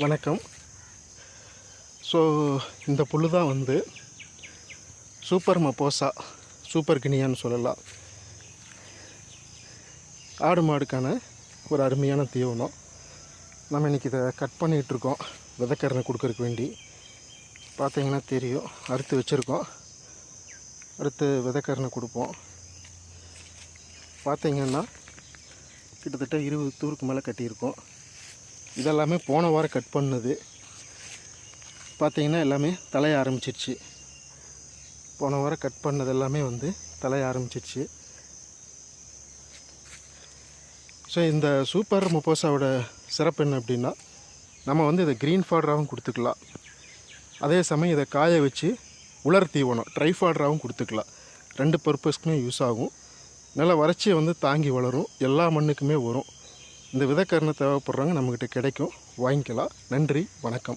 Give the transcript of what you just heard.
வணக்கம். ஸோ இந்த புல் தான் வந்து சூப்பர் மப்போசா சூப்பர் கினியான்னு சொல்லலாம். ஆடு மாடுக்கான ஒரு அருமையான தீவனம். நம்ம இன்றைக்கி இதை கட் பண்ணிகிட்ருக்கோம். விதக்கரனை கொடுக்கறக்கு வேண்டி. பார்த்தீங்கன்னா தெரியும். அறுத்து வச்சுருக்கோம். அடுத்து விதக்கரனை கொடுப்போம். பார்த்தீங்கன்னா கிட்டத்தட்ட இருபது தூருக்கு மேலே கட்டியிருக்கோம். இதெல்லாமே போன வாரம் கட் பண்ணது. பார்த்திங்கன்னா எல்லாமே தலைய ஆரம்பிச்சிருச்சு. போன வாரம் கட் பண்ணது எல்லாமே வந்து தலைய ஆரம்பிச்சிருச்சு. ஸோ இந்த சூப்பர் முப்போசாவோட சிறப்பு என்ன அப்படின்னா நம்ம வந்து இதை க்ரீன் ஃபாடராகவும் கொடுத்துக்கலாம். அதே சமயம் இதை காய வச்சு உலர் தீவனம் ட்ரை ஃபாட்ராகவும் கொடுத்துக்கலாம். ரெண்டு பர்பஸ்க்குமே யூஸ் ஆகும். நல்லா வறட்சியை வந்து தாங்கி வளரும். எல்லா மண்ணுக்குமே வரும். இந்த விதைக்கரணை தேவைப்படுறவங்க நம்மக்கிட்ட கிடைக்கும். வாங்கிக்கலாம். நன்றி. வணக்கம்.